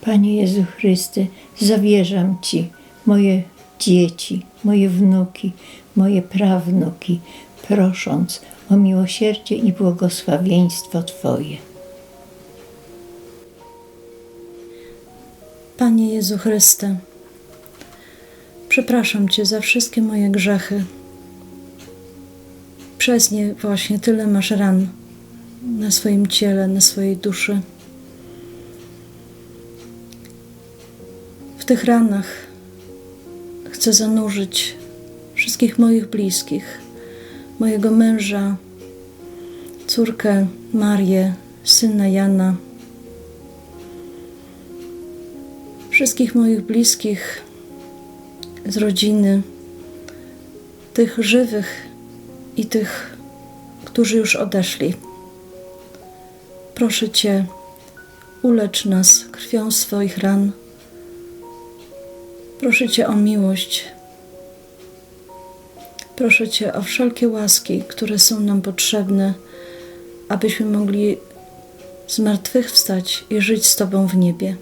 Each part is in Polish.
Panie Jezu Chryste, zawierzam Ci moje dzieci, moje wnuki, moje prawnuki, prosząc o miłosierdzie i błogosławieństwo Twoje. Panie Jezu Chryste, przepraszam Cię za wszystkie moje grzechy. Przez nie właśnie tyle masz ran na swoim ciele, na swojej duszy. Tych ranach chcę zanurzyć wszystkich moich bliskich, mojego męża, córkę Marię, syna Jana, wszystkich moich bliskich z rodziny, tych żywych i tych, którzy już odeszli. Proszę Cię, ulecz nas krwią swoich ran. Proszę Cię o miłość. Proszę Cię o wszelkie łaski, które są nam potrzebne, abyśmy mogli zmartwychwstać i żyć z Tobą w niebie.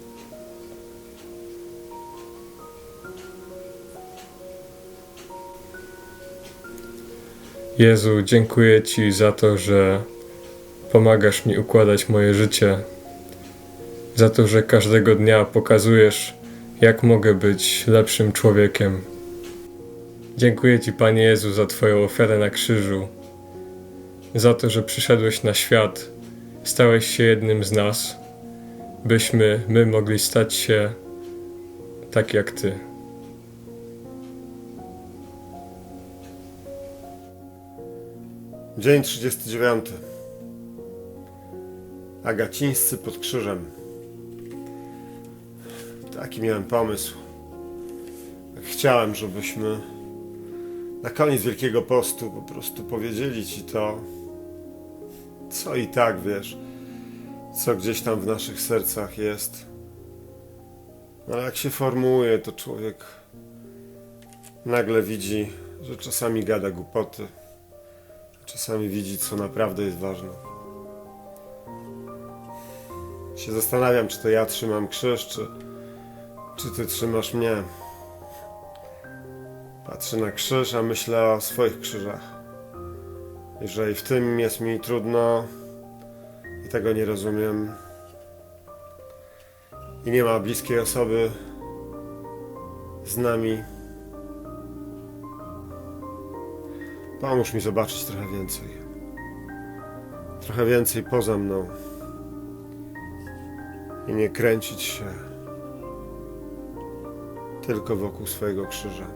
Jezu, dziękuję Ci za to, że pomagasz mi układać moje życie, za to, że każdego dnia pokazujesz, jak mogę być lepszym człowiekiem. Dziękuję Ci, Panie Jezu, za Twoją ofiarę na krzyżu, za to, że przyszedłeś na świat, stałeś się jednym z nas, byśmy my mogli stać się tak jak Ty. Dzień 39. Agacińscy pod krzyżem. Taki miałem pomysł. Tak Chciałem, żebyśmy na koniec Wielkiego Postu po prostu powiedzieli Ci to, co i tak wiesz, co gdzieś tam w naszych sercach jest. Ale jak się formułuje, to człowiek nagle widzi, że czasami gada głupoty. Czasami widzi, co naprawdę jest ważne. Się zastanawiam, czy to ja trzymam krzyż, czy, czy ty trzymasz mnie. Patrzę na krzyż, a myślę o swoich krzyżach. Jeżeli w tym jest mi trudno i tego nie rozumiem, i nie ma bliskiej osoby z nami, Pomóż mi zobaczyć trochę więcej. Trochę więcej poza mną. I nie kręcić się tylko wokół swojego krzyża.